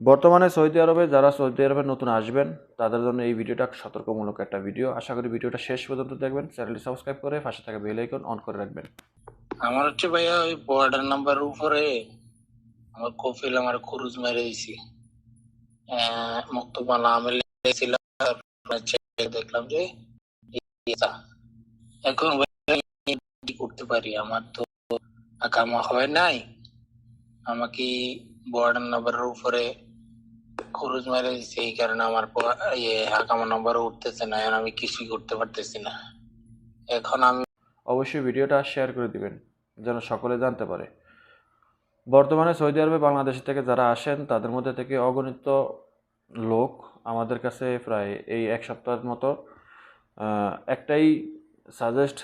বর্তমানে সৌদি আরবে যারা সৌদি আরবে নতুন আসবেন, তাদের জন্য এই ভিডিওটা সতর্কমূলক একটা ভিডিও। আশা করি ভিডিওটা শেষ পর্যন্ত দেখবেন। চ্যানেলটি সাবস্ক্রাইব করে পাশে থাকা বেল আইকন অন করে রাখবেন। আমার হচ্ছে ভাইয়া ওই বর্ডার নাম্বার উপরে আমার কফিল আমার খুরুজ মেরে দিছি মুক্তবা নামে লেগেছিলাম দেখলাম যে। এখন করতে পারি? আমার তো আকামা হয় নাই। আমাকে বর্ডার নাম্বারের উপরে খুরুজ মেরে দিছে এই কারণে আমার ইয়ে আকামা নাম্বার উঠতেছে না, এখন আমি কিছুই করতে পারতেছি না। এখন আমি অবশ্যই ভিডিওটা শেয়ার করে দিবেন, যেন সকলে জানতে পারে। বর্তমানে সৌদি আরবে বাংলাদেশ থেকে যারা আসেন, তাদের মধ্যে থেকে অগণিত লোক আমাদের কাছে প্রায় এই এক সপ্তাহের মতো একটাই সাজেস্ট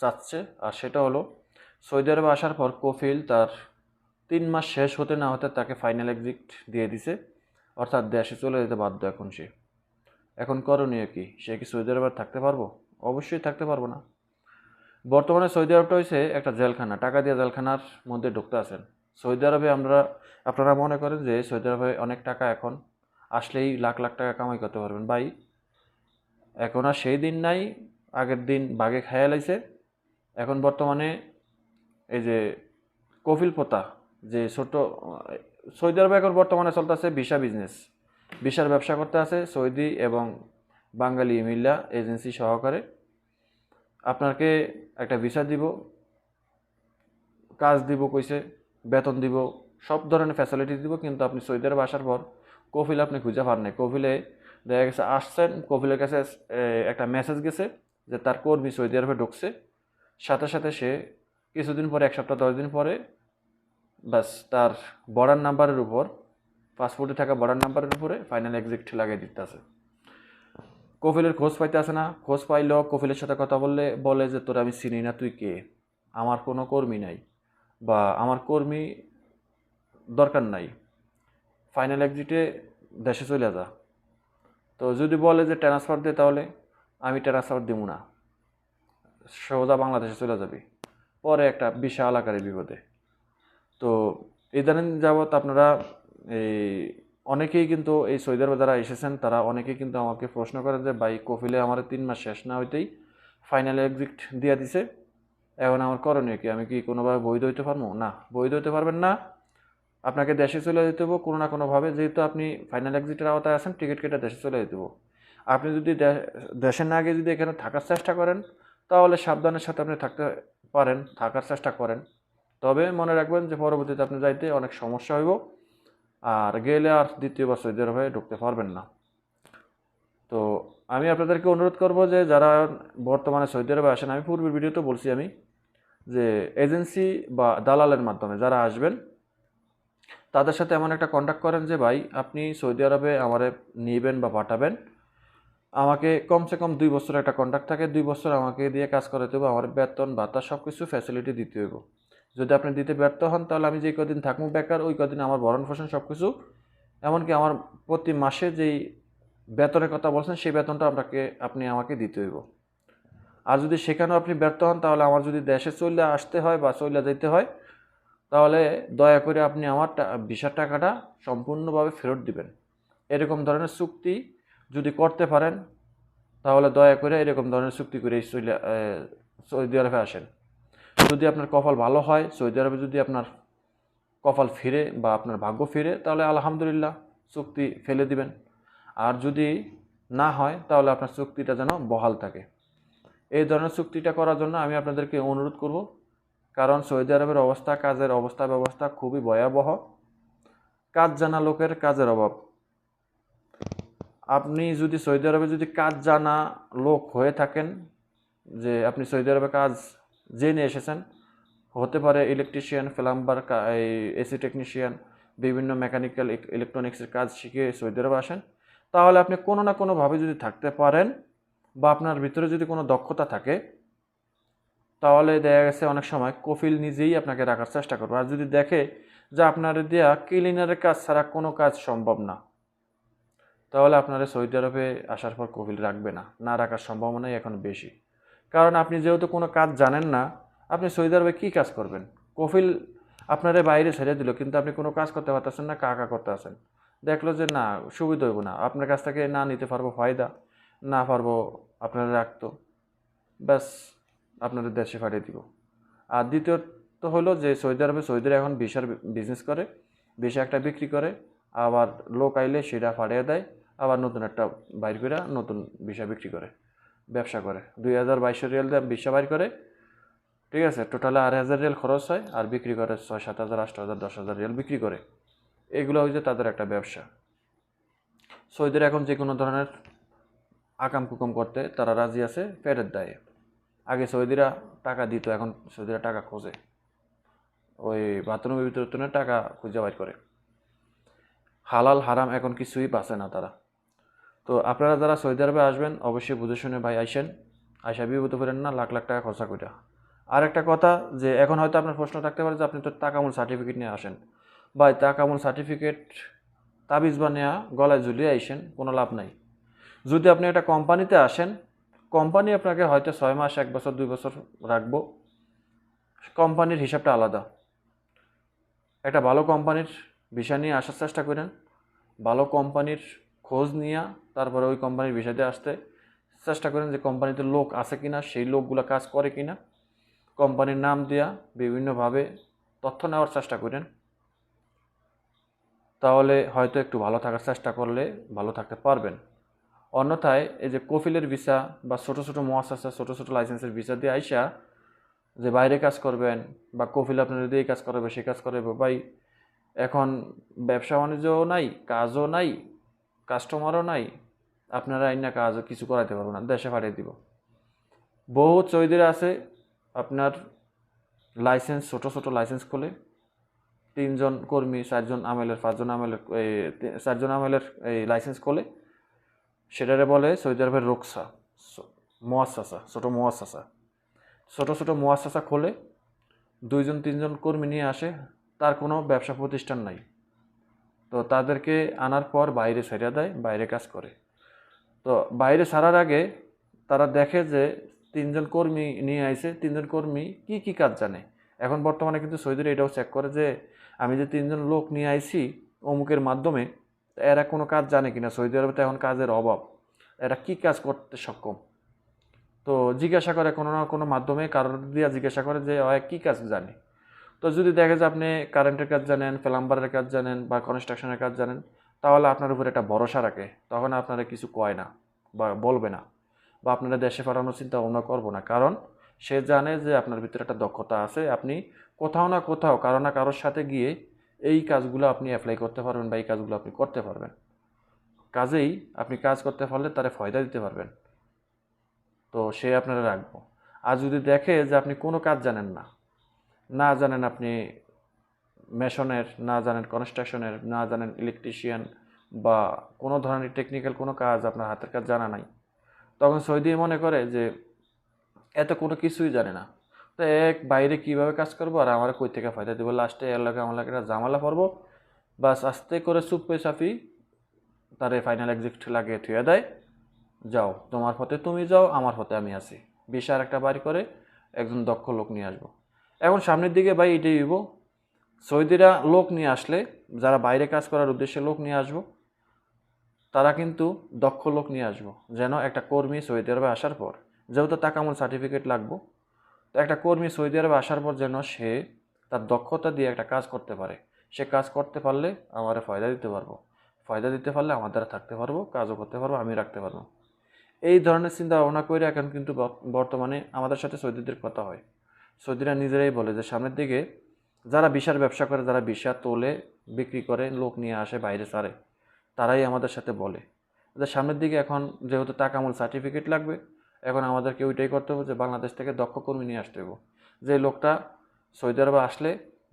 চাচ্ছে, আর সেটা হলো, সৌদি আরবে আসার পর কফিল তার তিন মাস শেষ হতে না হতে তাকে ফাইনাল এক্সিট দিয়ে দিছে। অর্থাৎ দেশে চলে যেতে বাধ্য এখন সে। এখন করণীয় কি? সে কি সৌদি আরবে থাকতে পারব? অবশ্যই থাকতে পারব না। বর্তমানে সৌদি আরবটা হয়েছে একটা জেলখানা, টাকা দিয়ে জেলখানার মধ্যে ঢুকতে আছেন। সৌদি আরবে আমরা, আপনারা মনে করেন যে সৌদি আরবে অনেক টাকা এখন আসলেই লাখ লাখ টাকা কামাই করতে পারবেন। ভাই, এখন আর সেই দিন নাই, আগের দিন বাঘে খায়া লাইছে। এখন বর্তমানে এই যে কফিল পোতা, যে ছোট সৌদি আরবে এখন বর্তমানে চলতেছে ভিসা বিজনেস ভিসার ব্যবসা করতে আছে সৌদি এবং বাঙালি মিল্লা এজেন্সি সহকারে। আপনাকে একটা ভিসা দিব, কাজ দিব কইছে, বেতন দিব, সব ধরনের ফ্যাসিলিটি দিব, কিন্তু আপনি সৌদি আরবে আসার পর কফিল আপনি খুঁজে পান নাই। কফিলে দেখা গেছে আসছেন, কফিলের কাছে একটা মেসেজ গেছে যে তার কর্মী সৌদি আরবে ঢুকছে। সাথে সাথে সে কিছুদিন পরে, এক সপ্তাহ, দশ দিন পরে ব্যাস, তার বর্ডার নাম্বারের উপর, পাসপোর্টে থাকা বর্ডার নাম্বারের উপরে ফাইনাল এক্সিট লাগিয়ে দিতে আছে কফিলের খোঁজ পাইতে আসে না। খোঁজ পাইলেও কফিলের সাথে কথা বললে, বলে যে, তোর আমি চিনি না, তুই কে? আমার কোনো কর্মী নাই বা আমার কর্মী দরকার নাই। ফাইনাল এক্সিটে দেশে চলে যা। তো যদি বলে যে ট্রান্সফার দে তাহলে, আমি ট্রান্সফার দিব না। সোজা বাংলাদেশে চলে যাবি। পরে একটা বিশাল আকারে বিপদে। তো ইদানিং যাবৎ আপনারা এই অনেকেই কিন্তু এই সৌদি আরবে যারা এসেছেন, তারা অনেকেই কিন্তু আমাকে প্রশ্ন করেন যে, ভাই, কফিলে আমার তিন মাস শেষ না হইতেই ফাইনাল এক্সিট দিয়ে দিছে। এখন আমার করণীয় কি? আমি কি কোনোভাবে বৈধ হইতে পারব? না, বৈধ হইতে পারবেন না। আপনাকে দেশে চলে যেতে হব কোনো না কোনোভাবে। যেহেতু আপনি ফাইনাল এক্সিটের আওতায় আছেন টিকিট কেটে দেশে চলে যেতে হব আপনি যদি দেশে না গিয়ে যদি এখানে থাকার চেষ্টা করেন, তাহলে সাবধানের সাথে আপনি থাকতে পারেন, থাকার চেষ্টা করেন। তবে মনে রাখবেন যে পরবর্তীতে আপনি যাইতে অনেক সমস্যা হইব, আর গেলে আর দ্বিতীয় দ্বিতীয়বার সৌদি আরবে ঢুকতে পারবেন না। তো আমি আপনাদেরকে অনুরোধ করব যে যারা বর্তমানে সৌদি আরবে আসেন, আমি পূর্বের ভিডিওতে বলছি আমি, যে এজেন্সি বা দালালের মাধ্যমে যারা আসবেন, তাদের সাথে এমন একটা কন্ট্যাক্ট করেন যে, ভাই, আপনি সৌদি আরবে আমারে নিবেন বা পাঠাবেন। আমাকে কমসে কম দুই বছর একটা কন্ট্যাক্ট থাকে, দুই বছর আমাকে দিয়ে কাজ করাতে হবে, আমার বেতন, ভাতা সব কিছু ফ্যাসিলিটি দিতে হইব। যদি আপনি দিতে ব্যর্থ হন, তাহলে আমি যেই কদিন থাকব বেকার, ওই কদিন আমার ভরণ পোষণ সব কিছু এমনকি আমার প্রতি মাসে যেই বেতনের কথা বলছেন, সেই বেতনটা আপনাকে, আপনি আমাকে দিতে হইব। আর যদি সেখানেও আপনি ব্যর্থ হন, তাহলে আমার যদি দেশে চলে আসতে হয় বা চলে যেতে হয়, তাহলে দয়া করে আপনি আমার ভিসার টাকাটা সম্পূর্ণভাবে ফেরত দিবেন। এরকম ধরনের চুক্তি যদি করতে পারেন, তাহলে দয়া করে এরকম ধরনের চুক্তি করে সৌদি আরবে আসেন। যদি আপনার কপাল ভালো হয়, সৌদি আরবে যদি আপনার কপাল ফিরে বা আপনার ভাগ্য ফিরে, তাহলে আলহামদুলিল্লাহ চুক্তি ফেলে দিবেন। আর যদি না হয়, তাহলে আপনার চুক্তিটা যেন বহাল থাকে। এই ধরনের চুক্তিটা করার জন্য আমি আপনাদেরকে অনুরোধ করব, কারণ সৌদি আরবের অবস্থা, কাজের অবস্থা, ব্যবস্থা খুবই ভয়াবহ। কাজ জানা লোকের কাজের অভাব। আপনি যদি সৌদি আরবে যদি কাজ জানা লোক হয়ে থাকেন, যে আপনি সৌদি আরবে কাজ জেনে এসেছেন। হতে পারে ইলেকট্রিশিয়ান প্লাম্বার এসি টেকনিশিয়ান বিভিন্ন মেকানিক্যাল ইলেকট্রনিক্সের কাজ শিখে সৌদি আরবে আসেন। তাহলে আপনি কোনো না কোনোভাবে যদি থাকতে পারেন বা আপনার ভিতরে যদি কোনো দক্ষতা থাকে, তাহলে দেখা গেছে অনেক সময় কফিল নিজেই আপনাকে রাখার চেষ্টা করবে। আর যদি দেখে যে আপনার দেয়া ক্লিনারের কাজ ছাড়া কোনো কাজ সম্ভব না, তাহলে আপনারা সৌদি আরবে আসার পর কফিল রাখবে না। না রাখার সম্ভাবনাই এখন বেশি। কারণ আপনি যেহেতু কোনো কাজ জানেন না, আপনি সৌদি আরবে কী কাজ করবেন? কফিল আপনারে বাইরে ছেড়ে দিল, কিন্তু আপনি কোনো কাজ করতে পারতেছেন না, কাকা করতে আছেন। দেখল যে না, সুবিধা হইব না। আপনার কাছ থেকে না নিতে পারব ফায়দা, না পারব আপনারা রাখতো। ব্যাস, আপনাদের দেশে পাঠিয়ে দিব। আর দ্বিতীয়ত হলো যে সৌদি আরবে সৌদিরা এখন ভিসার বিজনেস করে, ভিসা একটা বিক্রি করে, আবার লোক আইলে সেটা ফাটিয়ে দেয়, আবার নতুন একটা বাইর করে নতুন ভিসা বিক্রি করে। ব্যবসা করে। দুই হাজার বাইশশো রিয়াল ভিসা বাইর করে। ঠিক আছে, টোটালে আড়াই হাজার রিয়াল খরচ হয় আর বিক্রি করে ছয় সাত হাজার আট হাজার দশ হাজার রিয়াল বিক্রি করে। এগুলো হচ্ছে তাদের একটা ব্যবসা। সৌদির এখন যে কোনো ধরনের আকাম কুকাম করতে তারা রাজি আছে, ফেরত দেয়। আগে সৌদিরা টাকা দিত, এখন সৌদিরা টাকা খোঁজে। ওই বাথরুমের ভিতরে টাকা খুঁজে বাইর করে। হালাল, হারাম এখন কিছুই পাচ্ছে না তারা। তো আপনারা যারা সৌদি আরবে আসবেন, অবশ্যই বুঝে শুনে ভাই আইসেন। আইসা বিভূত করেন না, লাখ লাখ টাকা খরচা করে আর একটা কথা যে, এখন হয়তো আপনার প্রশ্ন থাকতে পারে যে, আপনি তো টাকামূল সার্টিফিকেট নিয়ে আসেন। ভাই টাকামূল সার্টিফিকেট তাবিজ বা নেওয়া গলায় ঝুলিয়ে আইসেন, কোনো লাভ নাই। যদি আপনি একটা কোম্পানিতে আসেন, কোম্পানি আপনাকে হয়তো ছয় মাস, এক বছর, দুই বছর রাখব। কোম্পানির হিসাবটা আলাদা। একটা ভালো কোম্পানির ভিসা নিয়ে আসার চেষ্টা করেন। ভালো কোম্পানির খোঁজ নিয়ে তারপরে ওই কোম্পানির দিয়ে আসতে চেষ্টা করেন যে কোম্পানিতে লোক আছে কি না সেই লোকগুলো কাজ করে কি না কোম্পানির নাম দেওয়া বিভিন্নভাবে তথ্য নেওয়ার চেষ্টা করেন। তাহলে হয়তো একটু ভালো থাকার চেষ্টা করলে ভালো থাকতে পারবেন। অন্যথায় এই যে কফিলের ভিসা বা ছোটো ছোটো মহাশাসা ছোটো ছোটো লাইসেন্সের ভিসা দিয়ে আইসা যে বাইরে কাজ করবেন বা কফিল আপনার যদি এই কাজ করাবে, সে কাজ করাবে, ভাই এখন ব্যবসা বাণিজ্যও নাই, কাজও নাই কাস্টমারও নাই আপনারা আইনা কাজও কিছু করাইতে পারব না দেশে পাঠিয়ে দিব। বহু চৈদিরা আছে আপনার লাইসেন্স ছোটো ছোটো লাইসেন্স খোলে। তিনজন কর্মী চারজন আমেলের পাঁচজন আমেলের এই, চারজন আমেলের এই লাইসেন্স খোলে। সেটারে বলে সৌদি আরবের রোকসা মোয়াসাসা ছোটো মোয়াসাসা। ছোটো ছোটো মোয়াসাসা খোলে দুইজন তিনজন কর্মী নিয়ে আসে তার কোনো ব্যবসা প্রতিষ্ঠান নাই। তো তাদেরকে আনার পর বাইরে ছেড়ে দেয় বাইরে কাজ করে। তো বাইরে ছাড়ার আগে তারা দেখে যে তিনজন কর্মী নিয়ে আইসে তিনজন কর্মী কি কি কাজ জানে? এখন বর্তমানে কিন্তু সৌদিরা এটাও চেক করে যে আমি যে তিনজন লোক নিয়ে আইছি অমুকের মাধ্যমে, এরা কোনো কাজ জানে কিনা? সৌদি আরবে তো এখন কাজের অভাব। এরা কি কাজ করতে সক্ষম? তো জিজ্ঞাসা করে কোনো না কোনো মাধ্যমে কারোর দিয়ে জিজ্ঞাসা করে যে ওরা কী কাজ জানে? তো যদি দেখে যে আপনি কারেন্টের কাজ জানেন প্লাম্বারের কাজ জানেন বা কনস্ট্রাকশনের কাজ জানেন তাহলে আপনার উপর একটা ভরসা রাখে। তখন আপনারা কিছু কয় না বা বলবে না বা আপনারা দেশে পাঠানোর চিন্তা ভাবনা করব না। কারণ সে জানে যে আপনার ভিতরে একটা দক্ষতা আছে। আপনি কোথাও না কোথাও, কারও না কারোর সাথে গিয়ে এই কাজগুলো আপনি অ্যাপ্লাই করতে পারবেন বা এই কাজগুলো আপনি করতে পারবেন। কাজেই আপনি কাজ করতে পারলে তারে ফয়দা দিতে পারবেন। তো সে আপনারা রাখব। আর যদি দেখে যে আপনি কোনো কাজ জানেন না না জানেন আপনি মেশনের, না জানেন কনস্ট্রাকশনের না জানেন ইলেকট্রিশিয়ান বা কোনো ধরনের টেকনিক্যাল কোনো কাজ আপনার হাতের কাজ জানা নাই। তখন সৌদি মনে করে যে, এত কোনো কিছুই জানে না। তো এক বাইরে কীভাবে কাজ করব আর আমার কই থেকে ফায়দা দেবো? লাস্টে এর লাগে আমার লাগে জামালা পড়ব। বাস আস্তে করে চুপে চাপি, তারে ফাইনাল এক্সিট লাগিয়ে থুয়ে দেয়। যাও, তোমার পথে তুমি যাও, আমার পথে আমি আছি। বিশাল একটা বাড়ি করে একজন দক্ষ লোক নিয়ে আসব। এখন সামনের দিকে ভাই এটাই হইব সৌদিরা লোক নিয়ে আসলে, যারা বাইরে কাজ করার উদ্দেশ্যে লোক নিয়ে আসব, তারা কিন্তু দক্ষ লোক নিয়ে আসব, যেন একটা কর্মী সৌদি আরবে আসার পর, যেহেতু তাকামূল সার্টিফিকেট লাগবো, তো একটা কর্মী সৌদি আরবে আসার পর যেন সে তার দক্ষতা দিয়ে একটা কাজ করতে পারে। সে কাজ করতে পারলে আমার ফয়দা দিতে পারব। ফয়দা দিতে পারলে আমার দ্বারা থাকতে পারব, কাজও করতে পারব, আমি রাখতে পারব। এই ধরনের চিন্তা ভাবনা করে এখন কিন্তু বর্ত- বর্তমানে আমাদের সাথে সৌদিদের কথা হয়। সৌদিরা নিজেরাই বলে যে, সামনের দিকে যারা বিশার ব্যবসা করে, যারা বিশা তোলে, বিক্রি করে, লোক নিয়ে আসে, বাইরে ছাড়ে তারাই আমাদের সাথে বলে। সামনের দিকে এখন যেহেতু টাকামূল সার্টিফিকেট লাগবে, এখন আমাদেরকে ওইটাই করতে হবে যে বাংলাদেশ থেকে দক্ষ কর্মী নিয়ে আসতে হবে। যে লোকটা সৌদি আরবে আসলে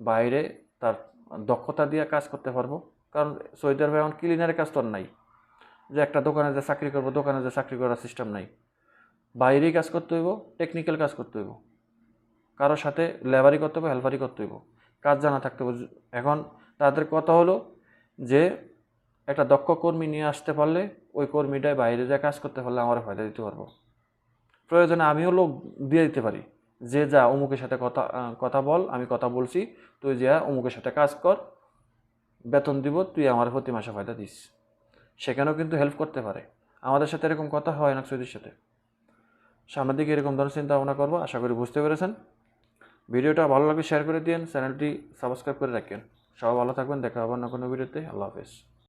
বাইরে তার দক্ষতা দিয়ে কাজ করতে পারব, কারণ সৌদি আরবে এখন ক্লিনারের কাজ তো নাই। যে একটা দোকানে যে চাকরি করব, দোকানে যে চাকরি করার সিস্টেম নাই। বাইরেই কাজ করতে হইব টেকনিক্যাল কাজ করতে হইব। কারোর সাথে লেবারি করতে হবে হেল্পারি করতে হইব। কাজ জানা থাকতে হবে। এখন তাদের কথা হলো যে, একটা দক্ষ কর্মী নিয়ে আসতে পারলে ওই কর্মীটাই বাইরে যা কাজ করতে পারলে আমার ফায়দা দিতে পারব। প্রয়োজনে আমিও লোক দিয়ে দিতে পারি। যে যা অমুকের সাথে কথা কথা বল, আমি কথা বলছি, তুই যা অমুকের সাথে কাজ কর, বেতন দিব, তুই আমার প্রতি মাসে ফায়দা দিস। সেখানেও কিন্তু হেল্প করতে পারে। আমাদের সাথে এরকম কথা হয় না সৌদির সাথে। সামনের দিকে এরকম ধরনের চিন্তা ভাবনা করব, আশা করি বুঝতে পেরেছেন। ভিডিওটা ভালো লাগলে শেয়ার করে দিন চ্যানেলটি সাবস্ক্রাইব করে রাখেন। সবাই ভালো থাকবেন, দেখা হবে অন্য কোনো ভিডিওতে আল্লাহ হাফেজ।